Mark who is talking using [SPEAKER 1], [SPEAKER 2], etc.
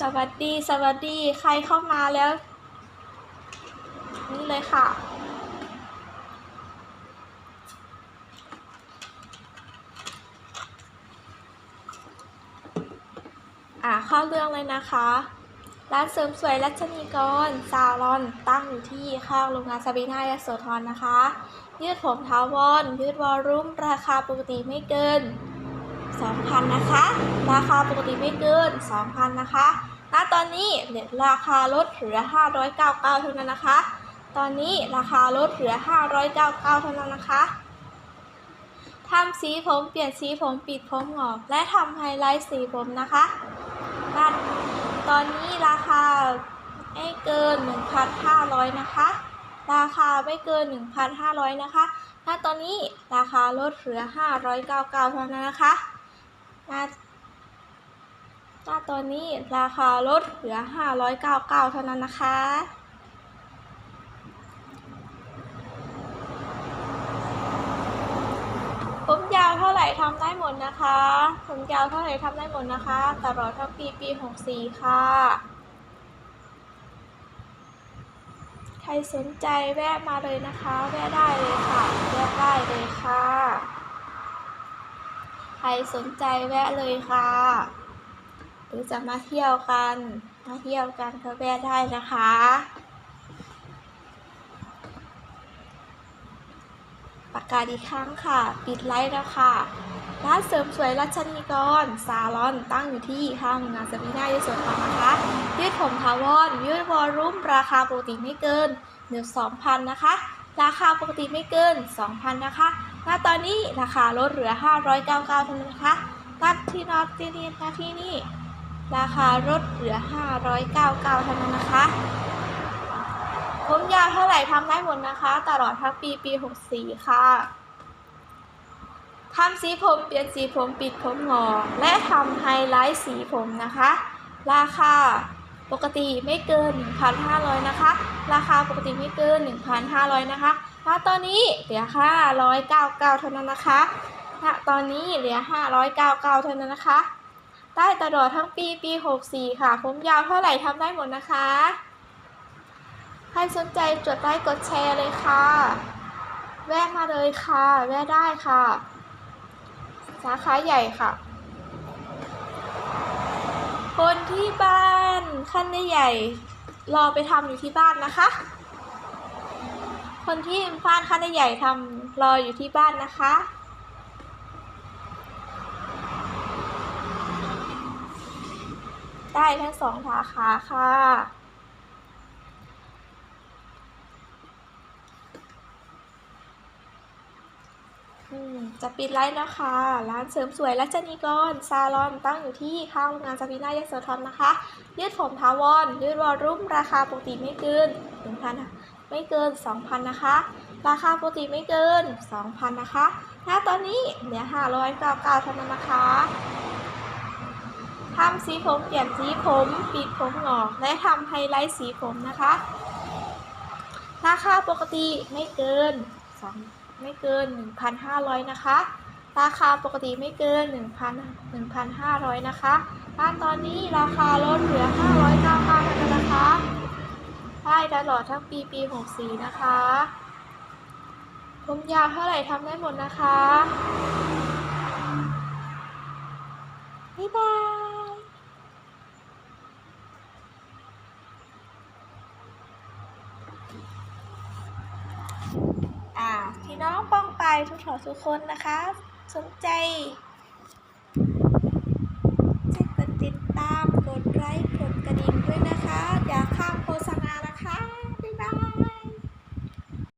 [SPEAKER 1] สวัสดีสวัสดีใครเข้ามาแล้ว นี่เลยค่ะ อ่าเข้าเรื่องเลยนะคะ ร้านเสริมสวยรัชนีกรซาลอนตั้งอยู่ที่ข้างโรงงานซาบีนายโสธรนะคะ ยืดผมเท้าวอนยืดวอลลุ่มราคาปกติไม่เกิน 2,000 นะคะ ราคาปกติไม่เกิน 2,000 นะคะ ณ ตอนนี้เนี่ยราคาลดเหลือ 599 เท่านั้นนะคะ ตอนนี้ราคาลดเหลือ 599 เท่านั้นนะคะทำสีผมเปลี่ยนสีผมปิดผมหงอก และทำไฮไลท์สีผมนะคะด้านตอนนี้ราคาไม่เกิน 1,500 นะคะ ราคาไม่เกิน 1,500 นะคะ ถ้าตอนนี้ราคาลดเหลือ 599 เท่านั้นนะคะ ณตอนนี้ราคาลดเหลือ 599 เท่านั้นนะคะ ผมยาวเท่าไหร่ทำได้หมดนะคะ ผมยาวเท่าไหร่ทำได้หมดนะคะ ตลอดทั้งปีปี 64 ค่ะ ใครสนใจแวะมาเลยนะคะ แวะได้เลยค่ะ แวะได้เลยค่ะ ใครสนใจแวะเลยค่ะ หรือจะมาเที่ยวกัน มาเที่ยวกันก็แวะได้นะคะ ประกาศอีกครั้งค่ะ ปิดไลฟ์แล้วค่ะ ร้านเสริมสวยรัชนีกรซาลอนตั้งอยู่ที่ข้างงานสมินายโสธรนะคะ ยืดผมทาวอนยืดวอลลุ่มราคาปกติไม่เกินหนึ่งสองพันนะคะ ราคาปกติไม่เกิน 2,000 นะคะณตอนนี้ราคาลดเหลือ 599เท่านั้นนะคะณที่นอตที่นี่ณที่นี่ ราคาลดเหลือ 599เท่านั้นนะคะ ผมยาวเท่าไหร่ทำได้หมดนะคะ ตลอดทั้งปีปี 64 ค่ะทำสีผมเปลี่ยนสีผมปิดผมงอและทำไฮไลท์สีผมนะคะ ราคาปกติไม่เกิน 1,500 นะคะ ราคาปกติไม่เกิน 1,500 นะคะณตอนนี้เหลือ 599 เท่านั้นนะคะณตอนนี้เหลือ 599 เท่านั้นนะคะ ได้ตลอดทั้งปีปี 64 ค่ะ ผมยาวเท่าไหร่ทำได้หมดนะคะ ใครสนใจจดไลค์กดแชร์เลยค่ะ แวะมาเลยค่ะ แวะได้ค่ะ สาขาใหญ่ค่ะ คนที่บ้านขั้นใหญ่ รอไปทำอยู่ที่บ้านนะคะ คนที่บ้านขั้นใหญ่ทำรออยู่ที่บ้านนะคะ ได้ทั้งสองสาขาค่ะอืมจะปิดไลฟ์แล้วค่ะ ร้านเสริมสวยรัชนีกรซาลอนตั้งอยู่ที่ข้างโรงงานซาบีนายโสธรนะคะ ยืดผมทาวอนยืดวอลลุ่มราคาปกติไม่เกิน1,000ไม่เกิน 2,000 นะคะ ราคาปกติไม่เกิน 2,000 นะคะ ถ้าตอนนี้เหลือ599เท่านั้นนะคะ ทำสีผมเปลี่ยนสีผมปิดผมหงอกและทำไฮไลท์สีผมนะคะราคาปกติไม่เกิน2ไม่เกิน 1,500 นะคะ ราคาปกติไม่เกิน 1,000 1,500 นะคะถ้านตอนนี้ราคาลดเหลือ 599เท่านั้นนะคะได้ตลอดทั้งปีปี 64 นะคะ ผมยาวเท่าไหร่ทำได้หมดนะคะ บ๊ายบาย พี่น้องป้องไปทุกขอทุกคนนะคะ สนใจช่วยติดตาม กดไลค์ กดกระดิ่งด้วยนะคะ